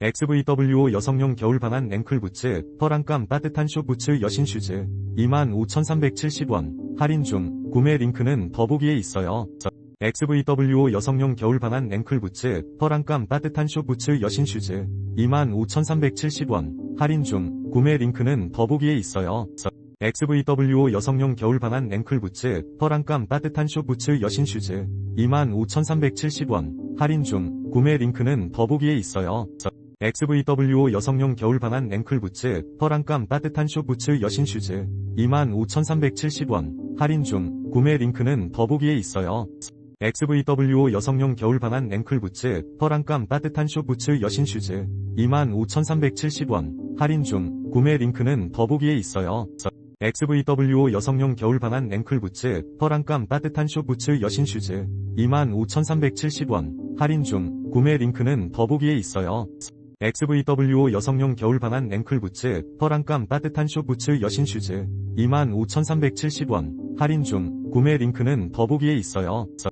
XVWO 여성용 겨울 방한 앵클 부츠, 펄안감 따뜻한 쇼 부츠 여신 슈즈, 25,370원, 할인 중, 구매 링크는 더보기에 있어요. 저- XVWO 여성용 겨울 방한 앵클 부츠, 펄안감 따뜻한 쇼 부츠 여신 슈즈, 25,370원, 할인 중, 구매 링크는 더보기에 있어요. 저- XVWO 여성용 겨울 방한 앵클 부츠, 펄안감 따뜻한 쇼 부츠 여신 슈즈, 25,370원, 할인 중, 구매 링크는 더보기에 있어요. 저- XVWO 여성용 겨울 방한 앵클 부츠, 펄안감 따뜻한 쇼 부츠 여신 슈즈, 25,370원, 할인 중, 구매 링크는 더보기에 있어요. XVWO 여성용 겨울 방한 앵클 부츠, 펄안감 따뜻한 쇼 부츠 여신 슈즈, 25,370원, 할인 중, 구매 링크는 더보기에 있어요. 저- XVWO 여성용 겨울 방한 앵클 부츠, 펄안감 따뜻한 쇼 부츠 여신 슈즈, 25,370원, 할인 중, 구매 링크는 더보기에 있어요. XVWO 여성용 겨울 방한 앵클 부츠, 펄안감 따뜻한 쇼 부츠 여신 슈즈, 25,370원, 할인 중, 구매 링크는 더보기에 있어요. 저-